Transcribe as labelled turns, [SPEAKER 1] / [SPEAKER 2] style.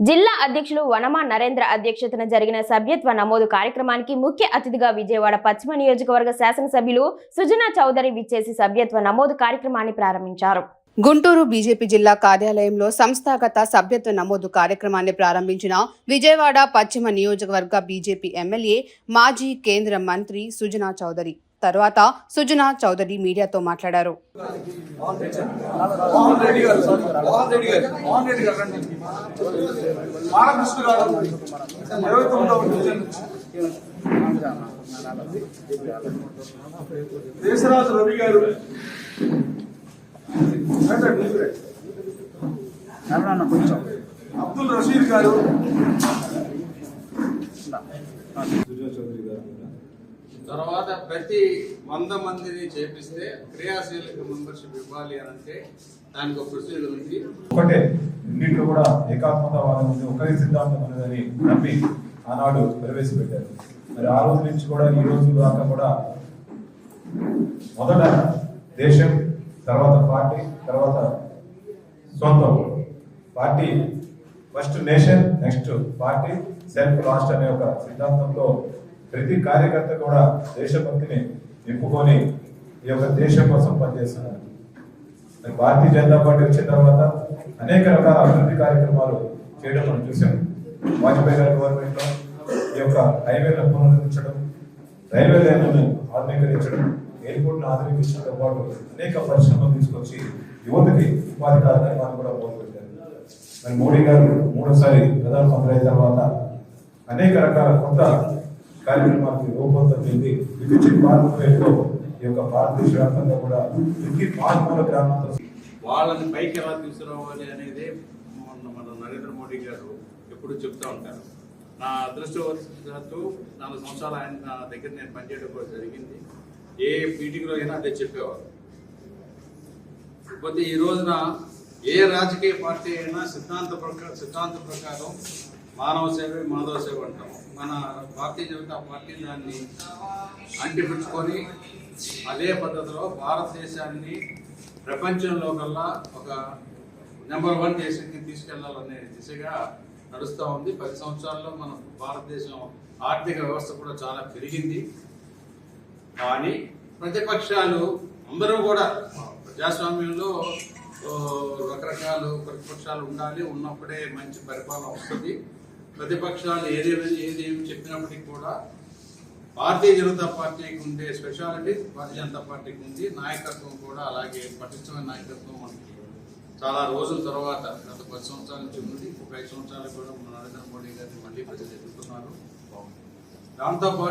[SPEAKER 1] జిల్లా అధ్యక్షులు వనమా నరేంద్ర అధ్యక్షతన జరిగిన సభ్యత్వ నమోదు కార్యక్రమానికి ముఖ్య అతిథిగా విజయవాడ పశ్చిమ నియోజకవర్గ శాసనసభ్యులు సుజనా చౌదరి విచ్చేసి సభ్యత్వ నమోదు కార్యక్రమాన్ని ప్రారంభించారు.
[SPEAKER 2] గుంటూరు బీజేపీ జిల్లా కార్యాలయంలో సంస్థాగత సభ్యత్వ నమోదు కార్యక్రమాన్ని ప్రారంభించిన విజయవాడ పశ్చిమ నియోజకవర్గ బీజేపీ ఎమ్మెల్యే మాజీ కేంద్ర మంత్రి సుజనా చౌదరి. తర్వాత సుజనా చౌదరి మీడియాతో మాట్లాడారు
[SPEAKER 3] మోహన్ రెడ్డి గారు దేశరాజు రవి. అబ్దుల్ రషీద్ గారు
[SPEAKER 4] తర్వాత ప్రతి వంద మందిని చేపిస్తే క్రియాశీలక మెంబర్షిప్ ఇవ్వాలి అని అంటే దానికి ఒక ప్రొసీజర్ ఉంది.
[SPEAKER 5] ఒకటే రెండింటిలో కూడా ఏకాత్మతావాదం ఉంది. ఒకరి సిద్ధాంతం ఉన్నదని నమ్మి ఆనాడు ప్రవేశపెట్టారు. మరి ఆ రోజు నుంచి కూడా ఈ రోజు దాకా కూడా మొదట దేశం తర్వాత పార్టీ తర్వాత సొంతం party first nation next party self last అనే ఒక సిద్ధాంతంతో ప్రతి కార్యకర్త కూడా దేశభక్తిని నింపుకొని ఈ యొక్క దేశం కోసం పనిచేస్తున్నారు. భారతీయ జనతా పార్టీ వచ్చిన తర్వాత అనేక రకాల అభివృద్ధి కార్యక్రమాలు చేయడం మనం చూసాం వాజ్పేయి గారి గవర్నమెంట్లో ఈ యొక్క హైవేలను పునరుద్ధరించడం రైల్వే లైన్లను ఆధునీకరించడం ఎయిర్పోర్ట్ను ఆధునీకరించడంతో పాటు అనేక పరిశ్రమలు తీసుకొచ్చి యువతకి ఉపాధి కార్యక్రమాలు కూడా మొదలుపెట్టారు మరి మోడీ గారు మూడోసారి ప్రధానమంత్రి అయిన తర్వాత అనేక రకాల కొత్త కార్యక్రమాలకు రూపొందం చెంది విద్యుత్ భారతదేశంలో ఈ యొక్క భారతదేశ వ్యాప్తంగా కూడా ప్రతి మారుమూల గ్రామాల్లో
[SPEAKER 4] వాళ్ళని పైకి ఎలా తీసుకురావాలి అనేది మొన్న మన నరేంద్ర మోడీ గారు ఎప్పుడు చెప్తా ఉంటారు. నా అదృష్టవశాత్తు నాలుగు సంవత్సరాలు ఆయన నా దగ్గర నేను పనిచేయడం కూడా జరిగింది. ఏ మీటింగ్లో అయినా అదే చెప్పేవారు. కాకపోతే ఈ రోజున ఏ రాజకీయ పార్టీ అయినా సిద్ధాంత ప్రకారం సిద్ధాంత ప్రకారం మానవ సేవే మాధవ సేవ అంటాం మన భారతీయ జనతా పార్టీ దాన్ని అంటిపుచ్చుకొని అదే పద్ధతిలో భారతదేశాన్ని ప్రపంచంలో కల్లా ఒక నెంబర్ వన్ దేశానికి తీసుకెళ్ళాలనే దిశగా నడుస్తూ ఉంది. పది సంవత్సరాల్లో మన భారతదేశం ఆర్థిక వ్యవస్థ కూడా చాలా పెరిగింది. కానీ ప్రతిపక్షాలు అందరూ కూడా ప్రజాస్వామ్యంలో రకరకాలు ప్రతిపక్షాలు ఉండాలి. ఉన్నప్పుడే మంచి పరిపాలన వస్తుంది. ప్రతిపక్షాలు ఏదేమి ఏదేమి చెప్పినప్పటికీ కూడా భారతీయ జనతా పార్టీకి ఉండే స్పెషాలిటీ భారతీయ జనతా పార్టీకి ఉంది నాయకత్వం కూడా అలాగే పటిష్టమైన నాయకత్వం మనకి చాలా రోజుల తర్వాత గత పది సంవత్సరాల నుంచి ఉంది. ఒక ఐదు సంవత్సరాలు కూడా మన నరేంద్ర మోడీ గారిని మళ్ళీ ప్రజలు ఎదుర్కొన్నారు. దాంతోపాటు